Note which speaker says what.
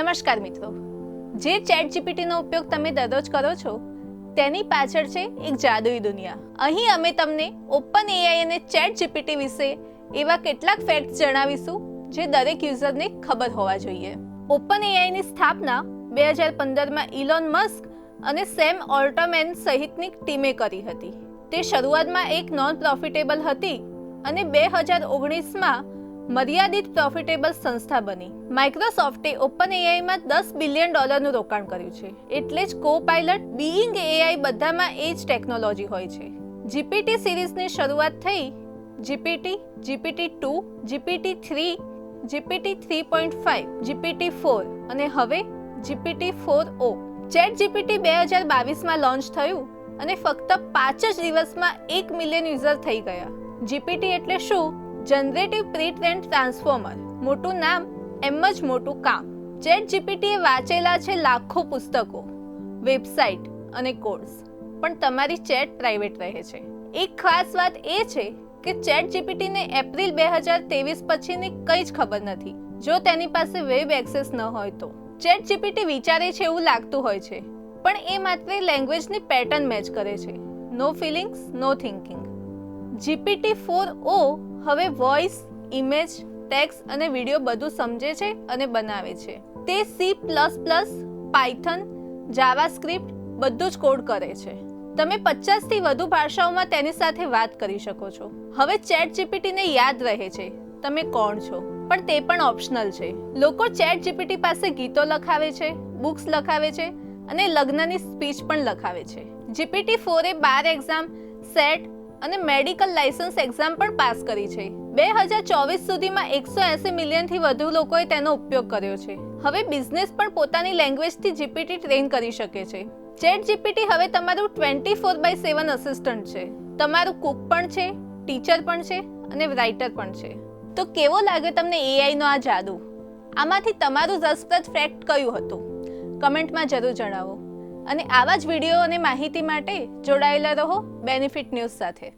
Speaker 1: નમસ્કાર મિત્રો. જે ચેટ જીપીટીનો ઉપયોગ તમે દરરોજ કરો છો, તેની પાછળ છે એક જાદુઈ દુનિયા. અહીં અમે તમને ઓપન એઆઈ અને ચેટ જીપીટી વિશે એવા કેટલાક ફેક્ટ્સ જણાવીશું, જે દરેક યુઝરને ખબર હોવા જોઈએ. ઓપન એઆઈની સ્થાપના બે હજાર પંદરમાં ઇલોન મસ્ક અને સેમ ઓલ્ટમેન સહિતની ટીમે કરી હતી. તે શરૂઆતમાં એક નોન પ્રોફિટેબલ હતી અને બે હજાર ઓગણીસમાં મર્યાદિત પ્રોફિટેબલ સંસ્થા બની. માઇક્રોસોફ્ટે ઓપન એઆઈમાં દસ બિલિયન ડોલરનું રોકાણ કર્યું છે. એટલે જ કો પાયલટ બીઇંગ એઆઈ બધામાં એ જ ટેકનોલોજી હોય છે. જીપીટી સિરીઝની શરૂઆત થઈ. GPT GPT two GPT three GPT three point five GPT four અને હવે જીપીટી ફોર ઓ ચેટ જીપીટી બે હજાર બાવીસમાં લોન્ચ થયું અને ફક્ત પાંચ જ દિવસમાં એક મિલિયન યુઝર થઈ ગયા. જીપીટી એટલે શું? જનરેટિવ પ્રીટ્રેન્ડ ટ્રાન્સફોર્મર મોટું નામ, એમ જ મોટું કામ. ચેટ જીપીટીએ વાંચેલા છે લાખો પુસ્તકો, વેબસાઇટ અને કોર્સ. પણ તમારી ચેટ પ્રાઇવેટ રહે છે. એક ખાસ વાત એ છે કે ચેટ જીપીટીને એપ્રિલ બે હજાર ત્રેવીસ પછીની કંઈ જ ખબર નથી. જો તેની પાસે વેબ એક્સેસ ન હોય તો. ચેટ જીપીટી વિચારે છે એવું લાગતું હોય છે, પણ એ માત્ર લેંગ્વેજની પેટર્ન મેચ કરે છે. No feelings no thinking GPT four o હવે વોઇસ ઇમેજ ટેક્સ અને વીડિયો બધું સમજે છે અને બનાવે છે. તે C plus plus Python JavaScript બધું જ કોડ કરે છે. તમે પચાસથી વધુ ભાષાઓમાં તેની સાથે વાત કરી શકો છો. હવે ચેટ જીપીટીને યાદ રહે છે. તમે કોણ છો? પણ તે પણ ઓપ્શનલ છે. લોકો ચેટ જીપીટી પાસે ગીતો લખાવે છે બુક્સ લખાવે છે અને લગ્નની સ્પીચ પણ લખાવે છે. જીપીટી ફોરે બાર એક્ઝામ સેટ અને મેડિકલ લાયસન્સ એક્ઝામ પણ પાસ કરી છે. બે હજાર ચોવીસ સુધીમાં એકસો એસી મિલિયનથી વધુ લોકોએ તેનો ઉપયોગ કર્યો છે. હવે બિઝનેસ પણ પોતાની લેંગ્વેજથી જીપીટી ટ્રેન કરી શકે છે. ચેટ જીપીટી હવે તમારું twenty four by seven assistant છે. તમારું કુક પણ છે, ટીચર પણ છે અને રાઇટર પણ છે. તો કેવો લાગ્યો તમને એઆઈનો આ જાદુ? આમાંથી તમારું રસપ્રદ ફેક્ટ કયું હતું? કમેન્ટમાં જરૂર જણાવો. અને આવા જ વીડિયો અને માહિતી માટે જોડાયેલા રહો. બેનિફિટ ન્યૂઝ સાથે.